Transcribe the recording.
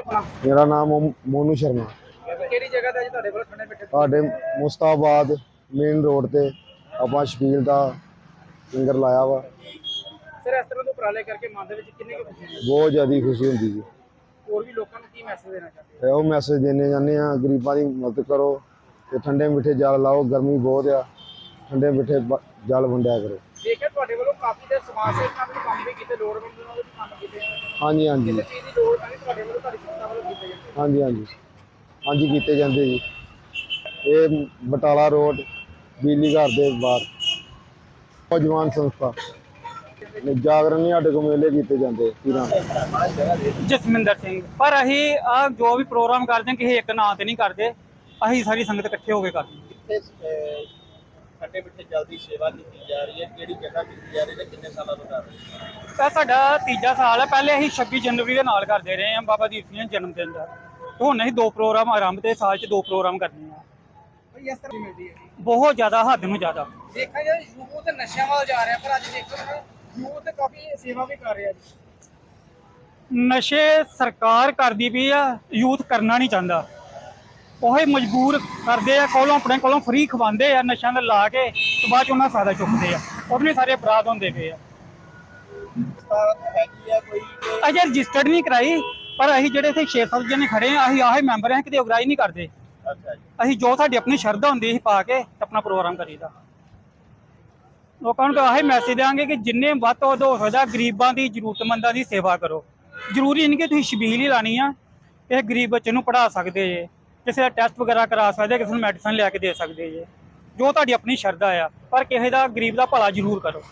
ਆਪਣਾ ਮੇਰਾ ਨਾਮ ਮੋਨੂ ਸ਼ਰਮਾ। ਕਿਹੜੀ ਜਗ੍ਹਾ ਤੇ ਅੱਜ ਤੁਹਾਡੇ ਕੋਲ ਠੰਡੇ ਮਿੱਠੇ? ਸਾਡੇ ਮੁਸਤਾਬਾਦ ਮੇਨ ਰੋਡ ਤੇ ਆਪਾਂ ਸ਼ਪੀਲ ਦਾ ਲੰਗਰ ਲਾਇਆ ਵਾ। ਸਰ ਇਸ ਤਰ੍ਹਾਂ ਦੇ ਉਪਰਾਲੇ ਕਰਕੇ ਮਨ ਦੇ ਵਿੱਚ ਕਿੰਨੀ ਕੁ ਖੁਸ਼ੀ ਹੈ? ਬਹੁਤ ਜ਼ਿਆਦਾ ਖੁਸ਼ੀ ਹੁੰਦੀ ਜੀ। ਹੋਰ ਵੀ ਲੋਕਾਂ ਨੂੰ ਕੀ ਮੈਸੇਜ ਦੇਣਾ ਚਾਹੁੰਦੇ ਇਹੋ ਮੈਸੇਜ ਦੇਣੇ ਜਾਂਦੇ ਆ ਗਰੀਬਾਂ ਦੀ ਮਦਦ ਕਰੋ ਤੇ ਠੰਡੇ ਮਿੱਠੇ ਜਲ ਲਾਓ ਗਰਮੀ ਬਹੁਤ ਆ। ਠੰਡੇ ਮਿੱਠੇ ਬ- ਜਲ ਵੰਡਿਆ ਕਰੋ। ਦੇਖਿਆ ਤੁਹਾਡੇ ਵੱਲੋਂ ਕਾਫੀ ਦੇ ਸਮਾਜ ਸੇਵਕਾਂ ਦੇ ਕੰਮ ਵੀ ਕੀਤੇ ਲੋੜਵੰਦ ਦੇ ਵੀ ਕੰਮ ਕੀਤੇ। ਹਾਂਜੀ ਹਾਂਜੀ। ਕਿਸੇ ਚੀਜ਼ ਦੀ ਲੋੜ ਨਹੀਂ ਤੁਹਾਡੇ ਵੱਲੋਂ ਤੁਹਾਡੀ ਸੰਸਥਾ ਵੱਲੋਂ ਕੀਤੇ ਜਾਂਦੇ ਹਾਂਜੀ ਹਾਂਜੀ। ਹਾਂਜੀ ਕੀਤੇ ਜਾਂਦੇ ਜੀ। ਇਹ ਬਟਾਲਾ ਰੋਡ ਬਿਜਲੀ ਘਰ ਦੇ ਬਾਹਰ। ਨੌਜਵਾਨ ਸੰਸਥਾ। ਨੇ ਜਾਗਰਣ ਨਹੀਂ ਸਾਡੇ ਕੋਲ ਮੇਲੇ ਕੀਤੇ ਜਾਂਦੇ ਪੀਰਾਂ। ਜਸਮਿੰਦਰ ਸਿੰਘ ਪਰ ਅਸੀਂ ਆ ਜੋ ਵੀ ਪ੍ਰੋਗਰਾਮ ਕਰਦੇ ਹਾਂ ਕਿਸੇ ਇੱਕ ਨਾਂ ਤੇ ਨਹੀਂ ਕਰਦੇ। ਅਸੀਂ ਸਾਰੀ ਸੰਗਤ ਇਕੱਠੇ ਹੋ ਕੇ ਕਰਦੇ ਹਾਂ। ਖੱਟੇ ਮਿੱਠੇ ਜਲਦੀ ਸੇਵਾ ਕੀਤੀ ਜਾ ਰਹੀ ਹੈ? ਕਿਹੜੀ ਜਗ੍ਹਾ ਕੀਤੀ ਜਾ ਰਹੀ ਹੈ? ਕਿੰਨੇ ਸਾਲਾਂ ਤੋਂ ਕਰ ਰਹੇ ਹੋ? ਇਹ ਸਾਡਾ ਤੀਜਾ ਸਾਲ ਹੈ। ਪਹਿਲੇ ਅਸੀਂ 26 ਜਨਵਰੀ ਦੇ ਨਾਲ ਕਰਦੇ ਰਹੇ ਹਾਂ। ਬਾਬਾ ਦੀਪ ਸਿੰਘ ਦੇ ਜਨਮ ਦਿਨ ਦਾ। ਤੇ ਹੁਣ ਅਸੀਂ ਦੋ ਪ੍ਰੋਗਰਾਮ ਆਰੰਭ ਤੇ ਸਾਲ 'ਚ ਦੋ ਪ੍ਰੋਗਰਾਮ ਕਰਨੇ ਆ। ਇਸ ਤਰ੍ਹਾਂ ਮਿਲਦੀ ਹੈ ਬਹੁਤ ਜ਼ਿਆਦਾ ਹੱਦ ਨੂੰ ਜ਼ਿਆਦਾ। ਦੇਖਿਆ ਜਾਏ ਯੂਥ ਨਸ਼ਿਆਂ ਵੱਲ ਜਾ ਰਿਹਾ ਪਰ ਅੱਜ ਦੇਖੋ ਨਾ ਯੂਥ ਕਾਫੀ ਸੇਵਾ ਵੀ ਕਰ ਰਿਹਾ ਜੀ। ਨਸ਼ੇ ਸਰਕਾਰ ਕਰਦੀ ਪਈ ਆ ਯੂਥ ਕਰਨਾ ਨਹੀਂ ਚਾਹੁੰਦਾ। ਉਹੇ ਮਜਬੂਰ ਕਰਦੇ ਆ ਕੋਲੋਂ ਆਪਣੇ ਕੋਲੋਂ ਫ੍ਰੀ ਖਵਾਉਂਦੇ ਆ ਨਸ਼ਿਆਂ ਦੇ ਲਾ ਕੇ ਤੇ ਬਾਅਦ ਚ ਉਹਨਾਂ ਫਾਇਦਾ ਚੁੱਕਦੇ ਆ। ਉਹਦੇ ਸਾਰੇ ਅਪਰਾਧ ਹੁੰਦੇ ਪਏ ਆ। ਸਤਾਰਤ ਹੈਗੀ ਕੋਈ ਅਜੇ ਰਜਿਸਟਰਡ ਨਹੀਂ ਕਰਾਈ ਪਰ ਅਸੀਂ ਜਿਹੜੇ ਇੱਥੇ 6-7 ਜਣੇ ਖੜੇ ਆ ਅਸੀਂ ਆਹੇ ਮੈਂਬਰ ਆ ਕਿਤੇ ਉਗਰਾਈ ਨਹੀਂ ਕਰਦੇ। ਅੱਛਾ ਜੀ। ਅਸੀਂ ਜੋ ਸਾਡੀ ਆਪਣੀ ਸ਼ਰਧਾ ਹੁੰਦੀ ਸੀ ਪਾ ਕੇ ਤੇ ਆਪਣਾ ਪ੍ਰੋਗਰਾਮ ਕਰੀਦਾ। ਲੋਕਾਂ ਨੂੰ ਤਾਂ ਆਹੀ ਮੈਸੇਜ ਦੇਵਾਂਗੇ ਕਿ ਜਿੰਨੇ ਵੱਧ ਤੋਂ ਵੱਧ ਹੋ ਸਕਦਾ ਗਰੀਬਾਂ ਦੀ ਜ਼ਰੂਰਤਮੰਦਾਂ ਦੀ ਸੇਵਾ ਕਰੋ। ਜ਼ਰੂਰੀ ਨਹੀਂ ਕਿ ਤੁਸੀਂ ਛਬੀਲ ਹੀ ਲਾਣੀ ਆ ਇਹ ਗਰੀਬ ਬੱਚੇ ਨੂੰ ਪੜ੍ਹਾ ਸਕਦੇ ਜੇ ਕਿਸੇ ਦਾ ਟੈਸਟ ਵਗੈਰਾ ਕਰਾ ਸਕਦੇ ਕਿਸੇ ਨੂੰ ਮੈਡੀਸਨ ਲਿਆ ਕੇ ਦੇ ਸਕਦੇ ਜੇ। ਜੋ ਤੁਹਾਡੀ ਆਪਣੀ ਸ਼ਰਧਾ ਆ ਪਰ ਕਿਸੇ ਦਾ ਗਰੀਬ ਦਾ ਭਲਾ ਜ਼ਰੂਰ ਕਰੋ।